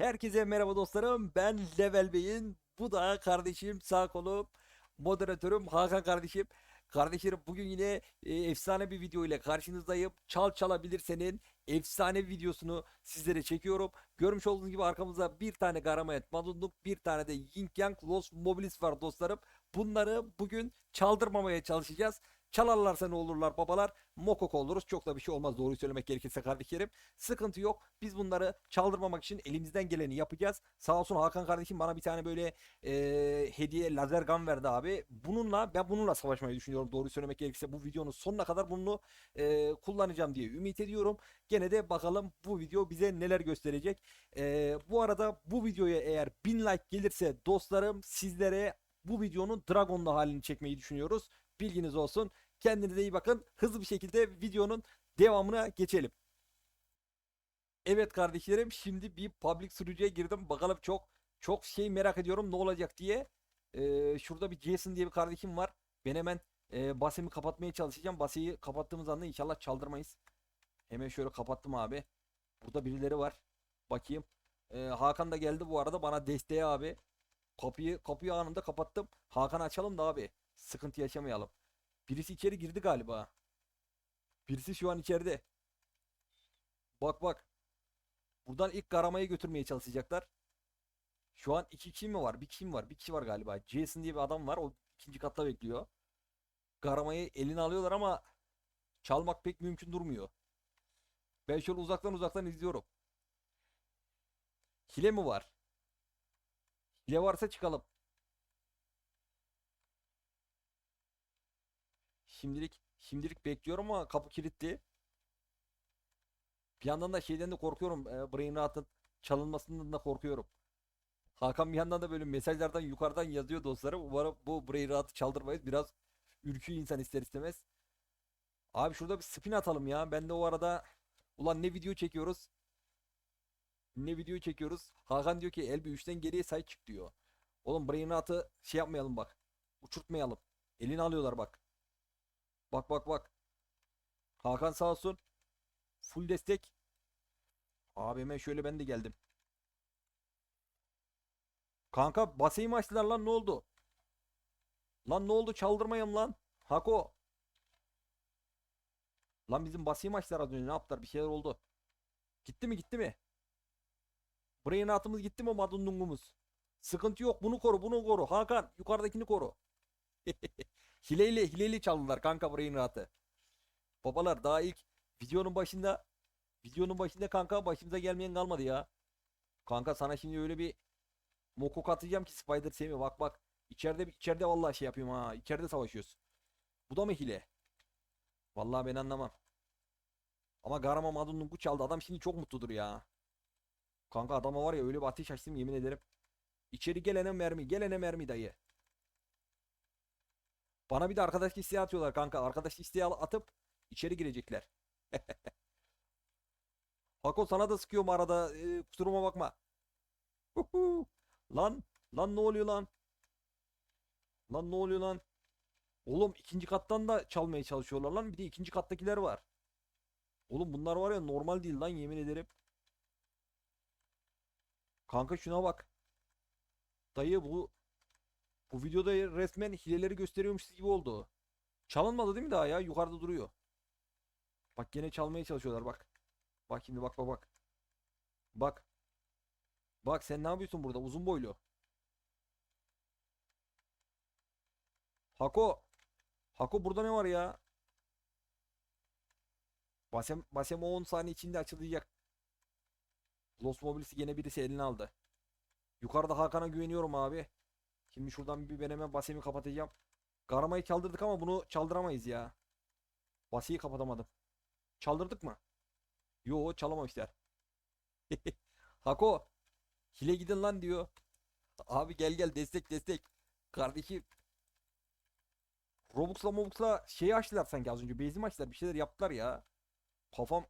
Herkese merhaba dostlarım. Ben Level Bey'in. Bu da kardeşim sağ kolum. Moderatörüm Hakan kardeşim. Kardeşlerim bugün yine e, efsane bir video ile karşınızdayım. Çal çalabilirsenin efsane videosunu sizlere çekiyorum. Görmüş olduğunuz gibi arkamızda bir tane Garamayet Madunduk, bir tane de Ying Yang Los Mobilis var dostlarım. Bunları bugün çaldırmamaya çalışacağız. Çalarlarsa ne olurlar babalar? Mokoko oluruz. Çok da bir şey olmaz doğruyu söylemek gerekirse kardeşlerim. Sıkıntı yok. Biz bunları çaldırmamak için elimizden geleni yapacağız. Sağ olsun Hakan kardeşim bana bir tane böyle e, hediye lazer gun verdi abi. Bununla ben bununla savaşmayı düşünüyorum. Doğruyu söylemek gerekirse bu videonun sonuna kadar bunu e, kullanacağım diye ümit ediyorum. Gene de bakalım bu video bize neler gösterecek. E, bu arada bu videoya eğer 1000 like gelirse dostlarım sizlere bu videonun Dragon'lu halini çekmeyi düşünüyoruz. Bilginiz olsun. Kendinize iyi bakın. Hızlı bir şekilde videonun devamına geçelim. Evet kardeşlerim şimdi bir public sürücüye girdim. Bakalım çok çok şey merak ediyorum ne olacak diye. Ee, şurada bir Jason diye bir kardeşim var. Ben hemen e, basemi kapatmaya çalışacağım. Baseyi kapattığımız anda inşallah çaldırmayız. Hemen şöyle kapattım abi. Burada birileri var. Bakayım. Ee, Hakan da geldi bu arada bana desteğe abi. Kapıyı kapıyı anında kapattım. Hakan açalım da abi. Sıkıntı yaşamayalım. Birisi içeri girdi galiba. Birisi şu an içeride. Bak bak. Buradan ilk Garama'yı götürmeye çalışacaklar. Şu an iki kişi mi var? Bir kişi mi var? Bir kişi var galiba. Jason diye bir adam var. O ikinci katta bekliyor. Garama'yı eline alıyorlar ama çalmak pek mümkün durmuyor. Ben şöyle uzaktan uzaktan izliyorum. Hile mi var? Hile varsa çıkalım. Şimdilik şimdilik bekliyorum ama kapı kilitli. Bir yandan da şeyden de korkuyorum. E, Brain Rot'ın çalınmasından da korkuyorum. Hakan bir yandan da böyle mesajlardan yukarıdan yazıyor dostlarım. Umarım bu Brain Rot'ı çaldırmayız. Biraz ürküyor insan ister istemez. Abi şurada bir spin atalım ya. Ben de o arada ulan ne video çekiyoruz? Ne video çekiyoruz? Hakan diyor ki el bir 3'ten geriye say çık diyor. Oğlum Brain Rot'ı şey yapmayalım bak. Uçurtmayalım. Elini alıyorlar bak. Bak bak bak. Hakan sağ olsun. Full destek. Hemen şöyle ben de geldim. Kanka baseyi açtılar lan ne oldu? Lan ne oldu çaldırmayalım lan. Hako. Lan bizim baseyi açtılar az önce ne yaptılar bir şeyler oldu. Gitti mi gitti mi? Brain atımız gitti mi madundungumuz? Sıkıntı yok bunu koru bunu koru. Hakan yukarıdakini koru. Hileyle hileyle çaldılar kanka brain rahatı. Babalar daha ilk videonun başında videonun başında kanka başımıza gelmeyen kalmadı ya. Kanka sana şimdi öyle bir mokok atacağım ki Spider Sam'i bak bak. İçeride içeride vallahi şey yapıyorum ha. İçeride savaşıyoruz. Bu da mı hile? Vallahi ben anlamam. Ama Garama Madunlung'u çaldı. Adam şimdi çok mutludur ya. Kanka adama var ya öyle bir ateş açtım yemin ederim. İçeri gelene mermi, gelene mermi dayı. Bana bir de arkadaş isteği atıyorlar kanka. Arkadaş isteği atıp içeri girecekler. Hako sana da sıkıyorum arada. Ee, kusuruma bakma. Lan, lan ne oluyor lan? Lan ne oluyor lan? Oğlum ikinci kattan da çalmaya çalışıyorlar lan. Bir de ikinci kattakiler var. Oğlum bunlar var ya normal değil lan yemin ederim. Kanka şuna bak. Dayı bu bu videoda resmen hileleri gösteriyormuş gibi oldu. Çalınmadı değil mi daha ya? Yukarıda duruyor. Bak gene çalmaya çalışıyorlar bak. Bak şimdi bak bak bak. Bak. Bak sen ne yapıyorsun burada uzun boylu. Hako. Hako burada ne var ya? Basem, Basem 10 saniye içinde açılacak. Los Mobilis'i gene birisi eline aldı. Yukarıda Hakan'a güveniyorum abi. Şimdi şuradan bir ben hemen Basem'i kapatacağım. Garamayı çaldırdık ama bunu çaldıramayız ya. Baseyi kapatamadım. Çaldırdık mı? Yo çalamamışlar. Hako. Hile gidin lan diyor. Abi gel gel destek destek. Kardeşim. Robux'la Mobux'la şeyi açtılar sanki az önce. Base'imi açtılar. Bir şeyler yaptılar ya. Kafam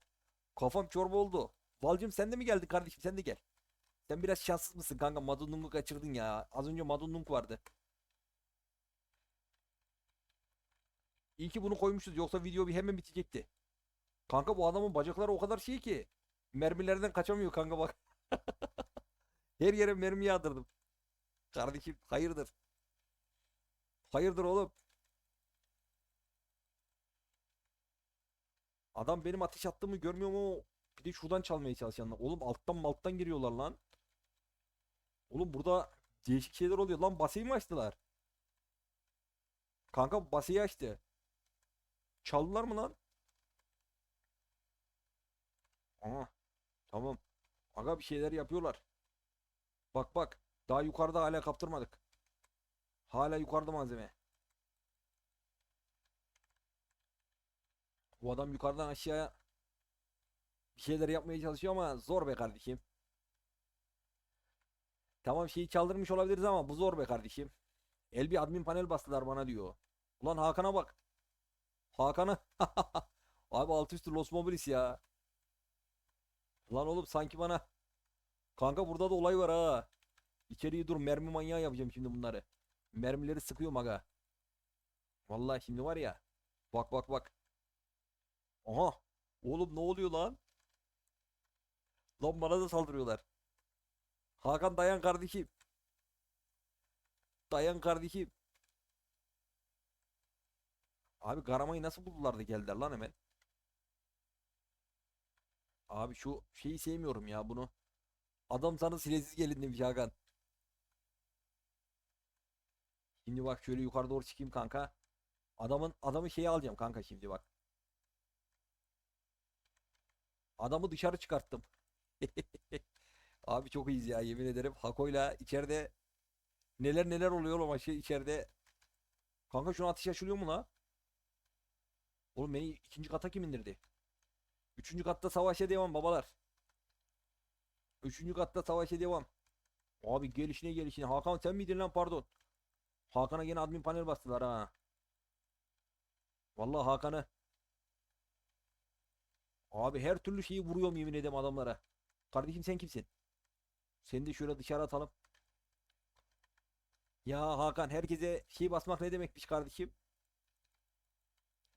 kafam çorba oldu. Valcım sen de mi geldin kardeşim? Sen de gel. Sen biraz şanssız mısın kanka? Madunlung'u kaçırdın ya. Az önce Madunlung vardı. İyi ki bunu koymuşuz. Yoksa video bir hemen bitecekti. Kanka bu adamın bacakları o kadar şey ki. Mermilerden kaçamıyor kanka bak. Her yere mermi yağdırdım. Kardeşim hayırdır? Hayırdır oğlum? Adam benim ateş attığımı görmüyor mu? Bir de şuradan çalmaya çalışanlar. Oğlum alttan malttan giriyorlar lan. Oğlum burada değişik şeyler oluyor. Lan baseyi mi açtılar? Kanka baseyi açtı. Çaldılar mı lan? Aha. Tamam. Aga bir şeyler yapıyorlar. Bak bak. Daha yukarıda hala kaptırmadık. Hala yukarıda malzeme. Bu adam yukarıdan aşağıya bir şeyler yapmaya çalışıyor ama zor be kardeşim. Tamam şeyi çaldırmış olabiliriz ama bu zor be kardeşim. El bir admin panel bastılar bana diyor. Ulan Hakan'a bak. Hakan'a. Abi alt üstü Los Mobilis ya. Lan oğlum sanki bana. Kanka burada da olay var ha. İçeriye dur mermi manyağı yapacağım şimdi bunları. Mermileri sıkıyorum aga. Vallahi şimdi var ya. Bak bak bak. Aha. Oğlum ne oluyor lan? Lan bana da saldırıyorlar. Hakan dayan kardeşim. Dayan kardeşim. Abi Garama'yı nasıl buldular da geldiler lan hemen. Abi şu şeyi sevmiyorum ya bunu. Adam sana silesiz gelin demiş Hakan. Şimdi bak şöyle yukarı doğru çıkayım kanka. Adamın adamı şeyi alacağım kanka şimdi bak. Adamı dışarı çıkarttım. Abi çok iyiyiz ya yemin ederim. Hako'yla içeride neler neler oluyor oğlum şey içeride. Kanka şu an ateş açılıyor mu la? Oğlum beni ikinci kata kim indirdi? Üçüncü katta savaşa devam babalar. Üçüncü katta savaşa devam. Abi gelişine gelişine. Hakan sen miydin lan pardon. Hakan'a yine admin panel bastılar ha. Vallahi Hakan'ı. Abi her türlü şeyi vuruyorum yemin ederim adamlara. Kardeşim sen kimsin? Seni de şöyle dışarı atalım. Ya Hakan herkese şey basmak ne demekmiş kardeşim?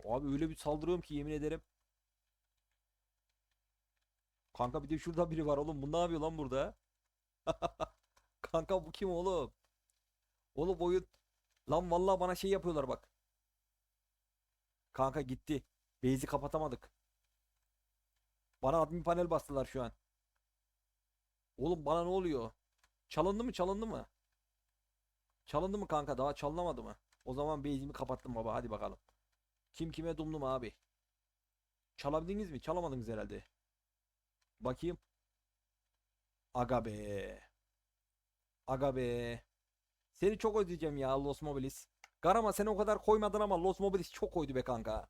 Abi öyle bir saldırıyorum ki yemin ederim. Kanka bir de şurada biri var oğlum. Bu ne yapıyor lan burada? Kanka bu kim oğlum? Oğlum oyun. Lan vallahi bana şey yapıyorlar bak. Kanka gitti. Base'i kapatamadık. Bana admin panel bastılar şu an. Oğlum bana ne oluyor? Çalındı mı çalındı mı? Çalındı mı kanka? Daha çalınamadı mı? O zaman base'imi kapattım baba. Hadi bakalım. Kim kime dumlu mu abi? Çalabildiniz mi? Çalamadınız herhalde. Bakayım. Aga be. Aga be. Seni çok özleyeceğim ya Los Mobilis. Garama seni o kadar koymadın ama Los Mobilis çok koydu be kanka.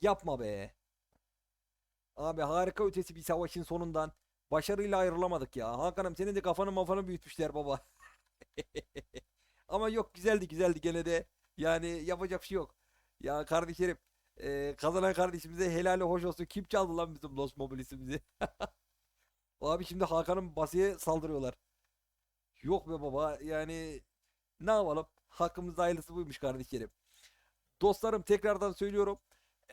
Yapma be. Abi harika ötesi bir savaşın sonundan başarıyla ayrılamadık ya. Hakan'ım senin de kafanı mafanı büyütmüşler baba. Ama yok güzeldi güzeldi gene de. Yani yapacak şey yok. Ya kardeşlerim e, kazanan kardeşimize helali hoş olsun. Kim çaldı lan bizim Los Mobilis'imizi? Abi şimdi Hakan'ın basıya saldırıyorlar. Yok be baba yani ne yapalım? Hakkımızda hayırlısı buymuş kardeşlerim. Dostlarım tekrardan söylüyorum.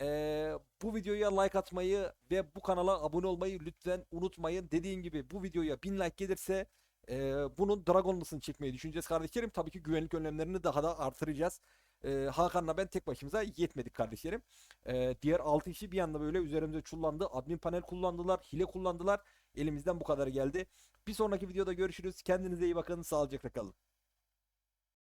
Ee, bu videoya like atmayı ve bu kanala abone olmayı lütfen unutmayın. Dediğim gibi bu videoya 1000 like gelirse e, bunun Dragonless'ını çekmeyi düşüneceğiz kardeşlerim. Tabii ki güvenlik önlemlerini daha da artıracağız. Ee, Hakan'la ben tek başımıza yetmedik kardeşlerim. Ee, diğer 6 kişi bir anda böyle üzerimize çullandı. Admin panel kullandılar, hile kullandılar. Elimizden bu kadar geldi. Bir sonraki videoda görüşürüz. Kendinize iyi bakın. Sağlıcakla kalın.